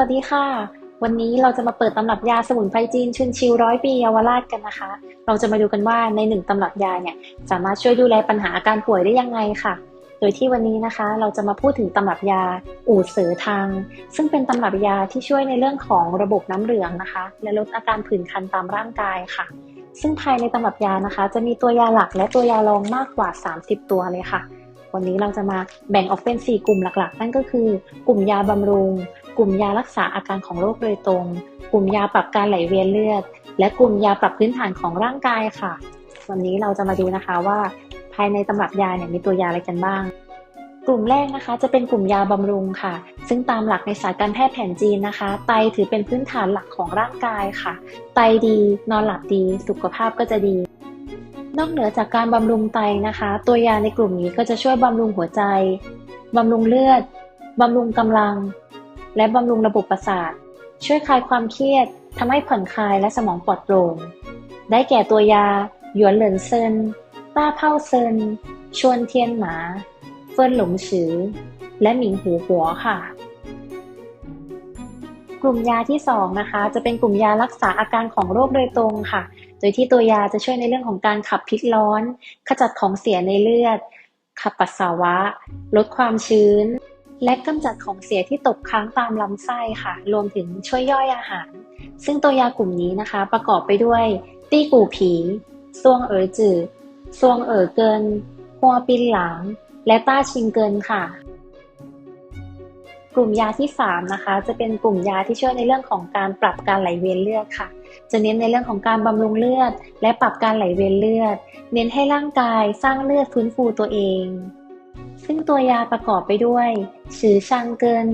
วัสดีค่ะ วันนี้เราจะมาเปิดตำรับยาสมุนไพรจีนชุนชิวร้อยปีเยาวราชกันนะคะ เราจะมาดูกันว่าในหนึ่งตำรับยาเนี่ยสามารถช่วยดูแลปัญหาอาการป่วยได้ยังไงค่ะ โดยที่วันนี้นะคะเราจะมาพูดถึงตำรับยาอู่เสือทาง ซึ่งเป็นตำรับยาที่ช่วยในเรื่องของระบบน้ำเหลืองนะคะ และลดอาการผื่นคันตามร่างกายค่ะ ซึ่งภายในตำรับยานะคะ จะมีตัวยาหลักและตัวยารองมากกว่า 30 ตัวเลยค่ะ วันนี้เราจะมาแบ่งออกเป็น 4 กลุ่มหลักๆ นั่นก็คือ กลุ่มยาบำรุง กลุ่มยารักษาอาการของโรคโดยตรง กลุ่มยาปรับการไหลเวียนเลือด และกลุ่มยาปรับพื้นฐานของร่างกายค่ะ วันนี้เราจะมาดูนะคะว่าภายในตำรับยาเนี่ยมีตัวยาอะไรกันบ้าง กลุ่มแรกนะคะ จะเป็นกลุ่มยาบำรุงค่ะ ซึ่งตามหลักในศาสตร์การแพทย์แผนจีนนะคะ ไตถือเป็นพื้นฐานหลักของร่างกายค่ะ ไตดี นอนหลับดี สุขภาพก็จะดี นอกเหนือจากการบำรุงไตนะคะ ตัวยาในกลุ่มนี้ก็จะช่วยบำรุงหัวใจบำรุงเลือดบำรุงกำลัง และบำรุงระบบประสาท ช่วยคลายความเครียดทำให้ผ่อนคลายและสมองปลอดโปร่ง ได้แก่ตัวยา หยวนเหลินเซิน ต้าเผ่าเซิน ชวนเทียนหมา เฟินหลงฉือ และหมิงหูหัวค่ะ กลุ่มยาที่สองนะคะจะเป็นกลุ่มยารักษาอาการของโรคโดยตรงค่ะ โดยที่ตัวยาจะช่วยในเรื่องของการขับพิษร้อน ขจัดของเสียในเลือด ขับปัสสาวะ ลดความชื้น และกำจัดของเสียที่ตกค้างตามลำไส้ค่ะ รวมถึงช่วยย่อยอาหาร ซึ่งตัวยากลุ่มนี้นะคะ ประกอบไปด้วย ตี้กู่ผีซวงเอ๋อจือซวงเอ๋อเกินหัวปินหลางและต้าชิงเกินค่ะ กลุ่มยาที่3นะคะจะเป็นกลุ่มยาที่ช่วยในเรื่องของการปรับการไหลเวียนเลือดค่ะ จะเน้นในเรื่องของการบำรุงเลือด และปรับการไหลเวียนเลือด เน้นให้ร่างกายสร้างเลือดฟื้นฟูตัวเอง ซึ่งตัวยาประกอบไปด้วยฉือชังเกิน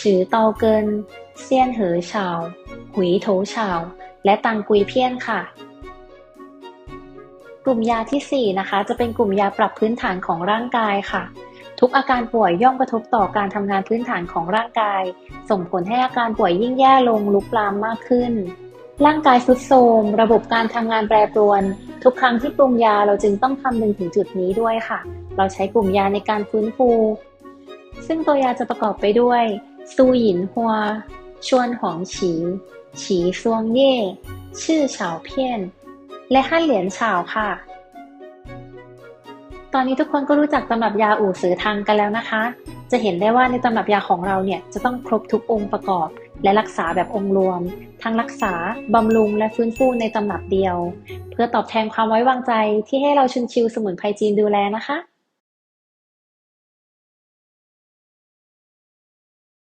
ฉือเตาเกินเซียนเหอเฉาหุยโถเฉาและตังกุยเพี้ยนค่ะกลุ่มยาทีสี่4 นะคะ จะเป็นกลุ่มยาปรับพื้นฐานของร่างกายค่ะ ทุกอาการป่วยย่อมกระทบต่อการทำงานพื้นฐานของร่างกาย ส่งผลให้อาการป่วยยิ่งแย่ลงลุกลามมากขึ้น ร่างกายทรุดโทรมระบบการทำงานแปรปรวน ทุกครั้งที่ปรุงยาเราจึงต้องคำนึงถึงจุดนี้ด้วยค่ะ เราใช้กลุ่มยาในการฟื้นฟู ซึ่งตัวยาจะประกอบไปด้วยซูหยินฮัว ชวนหองฉี ฉีซวงเย่ชื่อเฉาเพี้ยน และฮั่นเหรียญเฉาค่ะ ตอนนี้ทุกคนก็รู้จักตำรับยาอู่สือทางกันแล้วนะคะ จะเห็นได้ว่าในตำรับยาของเราเนี่ยจะต้องครบทุกองค์ประกอบ และรักษาแบบองค์รวม ทั้งรักษา บำรุงและฟื้นฟูในตำรับเดียว เพื่อตอบแทนความไว้วางใจที่ให้เราชุนชิวสมุนไพรจีนดูแลนะคะ